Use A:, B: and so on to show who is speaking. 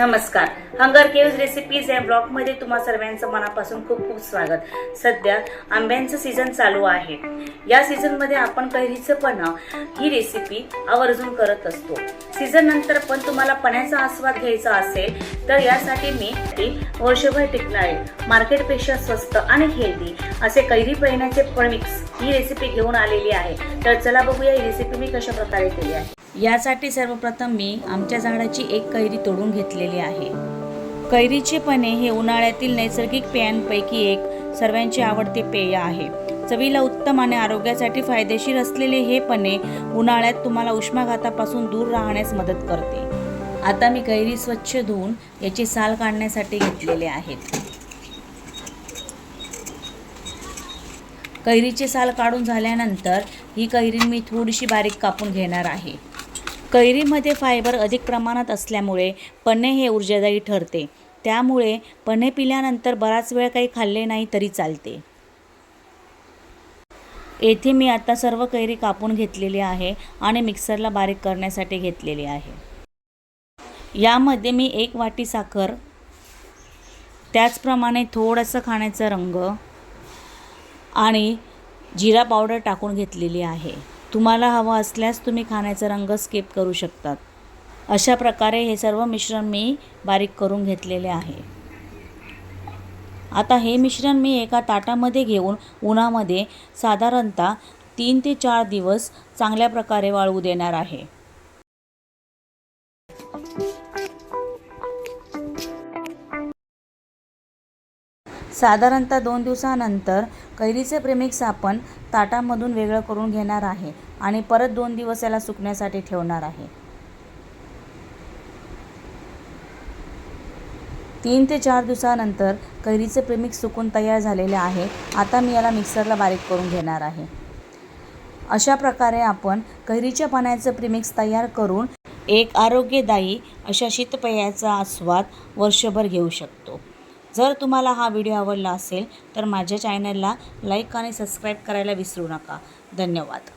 A: नमस्कार. Hunger caves recipes या ब्लॉगमध्ये तुम्हा सर्वांचं मनापासून खूप खूप स्वागत. सध्या आंब्यांचं सीझन चालू आहे. या सीझनमध्ये आपण कैरीचं पण ही रेसिपी आवर्जून करत असतो. सीझन नंतर पण तुम्हाला पण्याचा आस्वाद घ्यायचा असेल तर यासाठी मी वर्षभर टिकणारे मार्केटपेक्षा स्वस्त आणि हेल्दी असे कैरी पहिण्याचे मिक्स ही रेसिपी घेऊन आलेली आहे. तर चला बघूया ही रेसिपी मी कशा प्रकारे केली आहे. यासाठी सर्वप्रथम मी आमच्या झाडाची एक कैरी तोडून घेतलेली आहे. कैरीचे पणे हे उन्हाळ्यातील नैसर्गिक पेयांपैकी एक सर्वांचे आवडते पेय आहे. चवीला उत्तम आणि आरोग्यासाठी फायदेशीर असलेले हे पणे उन्हाळ्यात तुम्हाला उष्माघातापासून दूर राहण्यास मदत करते. आता मी कैरी स्वच्छ धुवून याची साल काढण्यासाठी घेतलेले आहेत कैरीची साल काढून झाल्यानंतर ही कैरी मी थोडीशी बारीक कापून घेणार आहे. कैरीमध्ये फायबर अधिक प्रमाणात असल्यामुळे पन्हे हे ऊर्जादायी ठरते. त्यामुळे पन्हे पिल्यानंतर बराच वेळ काही खाल्ले नाही तरी चालते. येथे मी आता सर्व कैरी कापून घेतलेली आहे आणि मिक्सरला बारीक करण्यासाठी घेतलेली आहे. यामध्ये मी एक वाटी साखर त्याचप्रमाणे थोडंसं खाण्याचा रंग आणि जिरा पावडर टाकून घेतलेली आहे. तुम्हाला हवं असल्यास तुम्ही खाण्याचा रंग स्किप करू शकतात. अशा प्रकारे हे सर्व मिश्रण मी बारीक करून घेतलेले आहे. आता हे मिश्रण मी एका ताटामध्ये घेऊन उन्हामध्ये साधारणतः तीन ते चार दिवस चांगल्या प्रकारे वाळवू देणार आहे. साधारणतः दोन दिवसानंतर कैरीचे प्रेमिक्स आपण ताटामधून वेगळं करून घेणार आहे आणि परत दोन दिवस याला सुकण्यासाठी ठेवणार आहे. तीन ते चार दिवसानंतर कैरीचे प्रेमिक्स सुकून तयार झालेले आहे. आता मी याला मिक्सरला बारीक करून घेणार आहे. अशा प्रकारे आपण कैरीच्या पाण्याचं प्रिमिक्स तयार करून एक आरोग्यदायी अशा शीतपेयाचा आस्वाद वर्षभर घेऊ शकतो. जर तुम्हाला हा व्हिडिओ आवडला असेल तर माझ्या चॅनलला लाईक आणि सबस्क्राईब करायला विसरू नका. धन्यवाद.